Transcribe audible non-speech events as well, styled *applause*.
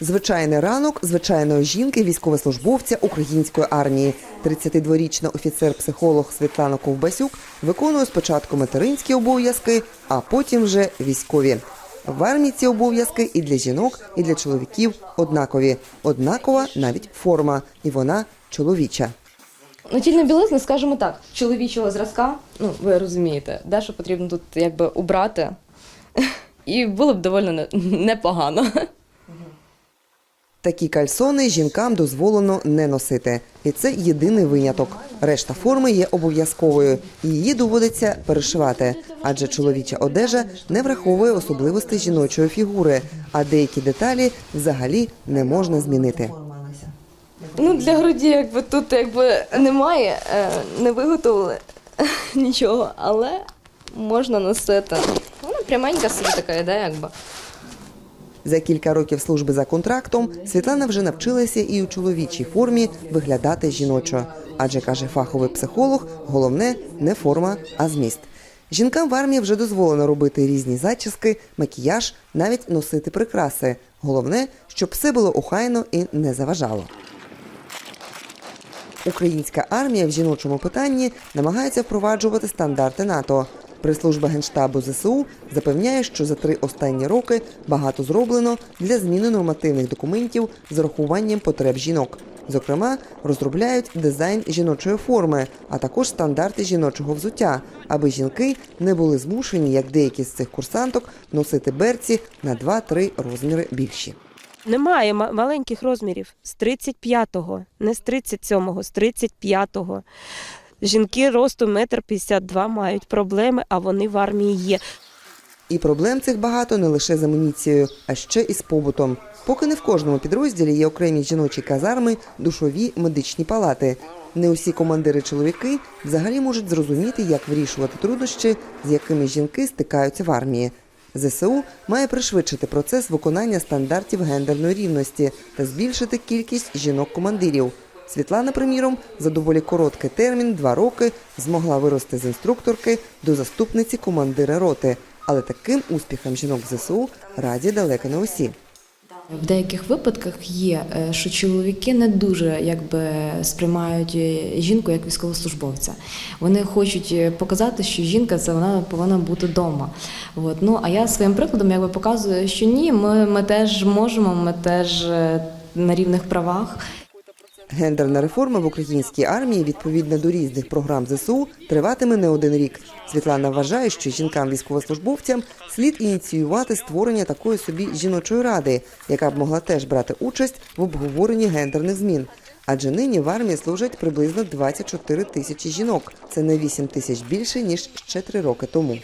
Звичайний ранок звичайної жінки, військовослужбовця української армії. 32-річна офіцер-психолог Світлана Ковбасюк виконує спочатку материнські обов'язки, а потім вже військові. В армії ці обов'язки і для жінок, і для чоловіків однакові. Однакова навіть форма, і вона чоловіча. Натільна білизна, скажімо так, чоловічого зразка, ну ви розумієте, де що потрібно тут якби убрати, *laughs* і було б доволі непогано. Такі кальсони жінкам дозволено не носити, і це єдиний виняток. Решта форми є обов'язковою, її доводиться перешивати, адже чоловіча одежа не враховує особливостей жіночої фігури, а деякі деталі взагалі не можна змінити. Ну для груді, якби тут якби немає, е, не виготовили *laughs* нічого, але можна носити. Вона пряменька собі така ідея, якби. За кілька років служби за контрактом Світлана вже навчилася і у чоловічій формі виглядати жіночо. Адже каже фаховий психолог, головне не форма, а зміст. Жінкам в армії вже дозволено робити різні зачіски, макіяж, навіть носити прикраси. Головне, щоб все було охайно і не заважало. Українська армія в жіночому питанні намагається впроваджувати стандарти НАТО. Прес-служба генштабу ЗСУ запевняє, що за три останні роки багато зроблено для зміни нормативних документів з урахуванням потреб жінок. Зокрема, розробляють дизайн жіночої форми, а також стандарти жіночого взуття, аби жінки не були змушені, як деякі з цих курсанток, носити берці на 2-3 розміри більші. Немає ма- маленьких розмірів з 35-го, не з 37-го, з 35-го. Жінки росту метр 52 мають проблеми, а вони в армії є. І проблем цих багато не лише з амуніцією, а ще і з побутом. Поки не в кожному підрозділі є окремі жіночі казарми, душові медичні палати. Не усі командири чоловіки взагалі можуть зрозуміти, як вирішувати труднощі, з якими жінки стикаються в армії. ЗСУ має пришвидшити процес виконання стандартів гендерної рівності та збільшити кількість жінок-командирів. Світлана, приміром, за доволі короткий термін два роки змогла вирости з інструкторки до заступниці командира роти. Але таким успіхам жінок ЗСУ раді далеко не усі. В деяких випадках є, е, що чоловіки не дуже якби сприймають е, жінку як військовослужбовця. Вони хочуть е, показати, що жінка це вона повинна бути вдома. От. Ну а я своїм прикладом якби показую, що ні, ми, ми теж можемо, ми теж на рівних правах. Гендерна реформа в українській армії, відповідно до різних програм ЗСУ, триватиме не один рік. Світлана вважає, що жінкам-військовослужбовцям слід ініціювати створення такої собі жіночої ради, яка б могла теж брати участь в обговоренні гендерних змін. Адже нині в армії служать приблизно 24 тисячі жінок. Це на 8 тисяч більше ніж ще три роки тому.